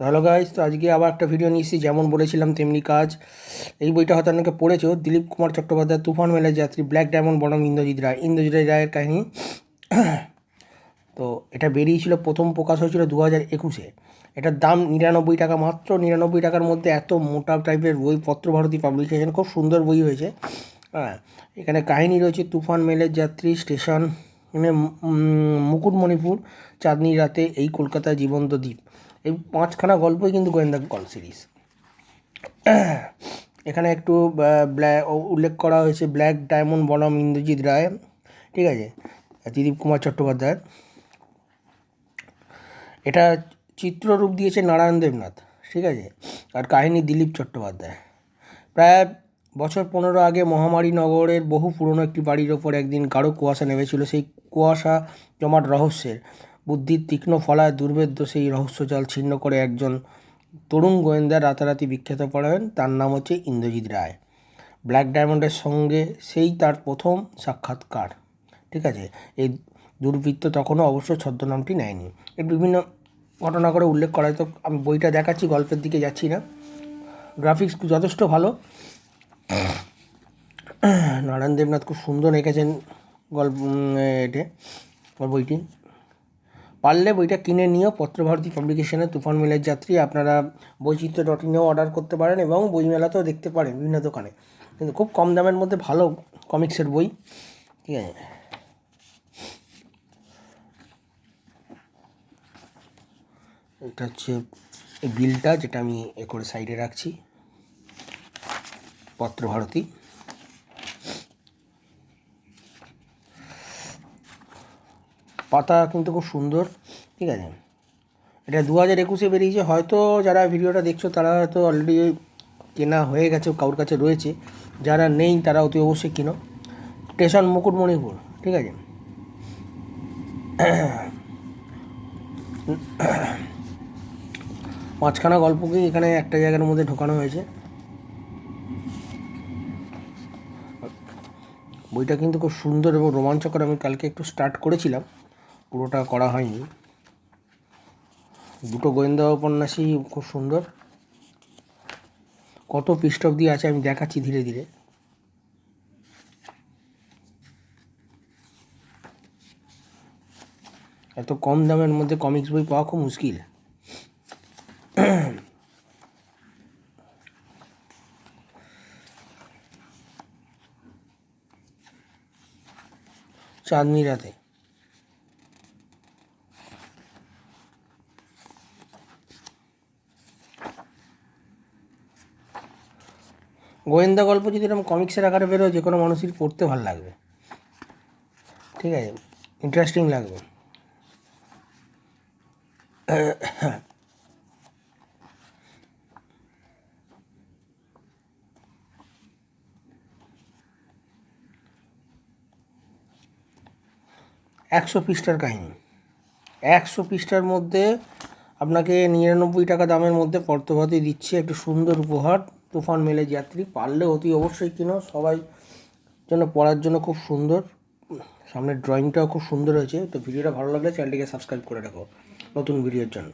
Hello guys তো আজকে আবার একটা ভিডিও নিয়েছি যেমন বলেছিলাম তেমনি কাজ। এই বইটা হয়তো অনেকে পড়েছো। দিলীপ কুমার চট্টোপাধ্যায়, তুফান মেলের যাত্রী ব্ল্যাক ডায়মন্ড বনাম ইন্দ্রজিৎ রায়। ইন্দ্রজিৎ রায়ের কাহিনী। তো এটা বেরিয়েছিল, প্রথম প্রকাশ হয়েছিল দু হাজার একুশে। এটার দাম নিরানব্বই টাকা, মাত্র নিরানব্বই টাকার মধ্যে এত মোটা টাইপের বই পত্রভারতী পাবলিকেশন খুব সুন্দর বই হয়েছে। হ্যাঁ এখানে কাহিনী রয়েছে, তুফান মেলের যাত্রী, স্টেশন মানে মুকুটমণিপুর, চাঁদনি রাতে এই কলকাতায় জীবন্ত দ্বীপ। এই পাঁচখানা গল্পই কিন্তু গোয়েন্দা গল্প সিরিজ এখানে একটু ব্ল্যাক উল্লেখ করা হয়েছে ব্ল্যাক ডায়মন্ড বনাম ইন্দ্রজিৎ রায়, ঠিক আছে? দিলীপ কুমার চট্টোপাধ্যায় এটা চিত্ররূপ দিয়েছে নারায়ণ দেবনাথ, ঠিক আছে? আর কাহিনী দিলীপ চট্টোপাধ্যায়। প্রায় বছর পনেরো আগে মহামারী নগরের বহু পুরনো একটি বাড়ির ওপর একদিন গাঢ় কুয়াশা নেমেছিল। সেই কুয়াশা জমাট রহস্যের বুদ্ধির তীক্ষ্ণ ফলায় দুর্ভেদ্য সেই রহস্যজাল ছিন্ন করে একজন তরুণ গোয়েন্দা রাতারাতি বিখ্যাত পড়েন, তার নাম হচ্ছে ইন্দ্রজিৎ রায়। ব্ল্যাক ডায়মন্ডের সঙ্গে সেই তার প্রথম সাক্ষাৎকার। ঠিক আছে? এই দুর্বৃত্ত তখনও অবশ্য ছদ্মনামটি নেয়নি। এর বিভিন্ন ঘটনা করে উল্লেখ করা তো আমি বইটা দেখাচ্ছি, গল্পের দিকে যাচ্ছি না। গ্রাফিক্স যথেষ্ট ভালো। নারায়ণ দেবনাথ খুব সুন্দর এঁকেছেন গল্প এটে বইটি। পারলে বইটা কিনে নিয়েও পত্রভারতী পাবলিকেশনের তুফান মেলের যাত্রী আপনারা বৈচিত্র্য ডট ইনেও অর্ডার করতে পারেন এবং বইমেলাতেও দেখতে পারেন বিভিন্ন দোকানে। কিন্তু খুব কম দামের মধ্যে ভালো কমিক্সের বই। ঠিক আছে? এটা হচ্ছে এই বিলটা যেটা আমি এ করে সাইডে রাখছি। পত্রভারতী। পাতা কিন্তু খুব সুন্দর, ঠিক আছে? এটা দু হাজার একুশে বেরিয়েছে, হয়তো যারা ভিডিওটা দেখছ তারা হয়তো অলরেডি কেনা হয়ে গেছে, কারোর কাছে রয়েছে। যারা নেই তারা অতি অবশ্যই কিনো। স্টেশন মুকুটমণিপুর, ঠিক আছে? পাঁচখানা গল্পকেই এখানে একটা জায়গার মধ্যে ঢোকানো হয়েছে। বইটা কিন্তু খুব সুন্দর এবং রোমাঞ্চকর, আমি কালকে একটু স্টার্ট করেছিলাম। পুরোটা করা হয়নি। দুটো গোয়েন্দা উপন্যাসই খুব সুন্দর। কত পৃষ্ঠ অব্দি আছে আমি দেখাচ্ছি ধীরে ধীরে। এত কম দামের মধ্যে কমিক্স বই পাওয়া খুব মুশকিল। চাঁদনি রাতে। গোয়েন্দা গল্প যদি এরকম কমিক্সের আকারে বেরোয়, যে কোনো মানুষের পড়তে ভালো লাগবে। ঠিক আছে? ইন্টারেস্টিং লাগবে। একশো পৃষ্ঠার কাহিনী। একশো পৃষ্ঠার মধ্যে আপনাকে নিরানব্বই টাকা দামের মধ্যে পর্তভাতি দিচ্ছে একটি সুন্দর উপহার। তুফান মেলে যাত্রী, পারলে অতি অবশ্যই কিনো। সবাই জন্য পড়ার জন্য খুব সুন্দর। সামনের ড্রয়িংটাও খুব সুন্দর হয়েছে। তো ভিডিওটা ভালো লাগলে চ্যানেলটিকে সাবস্ক্রাইব করে রাখো। নতুন ভিডিওর জন্য।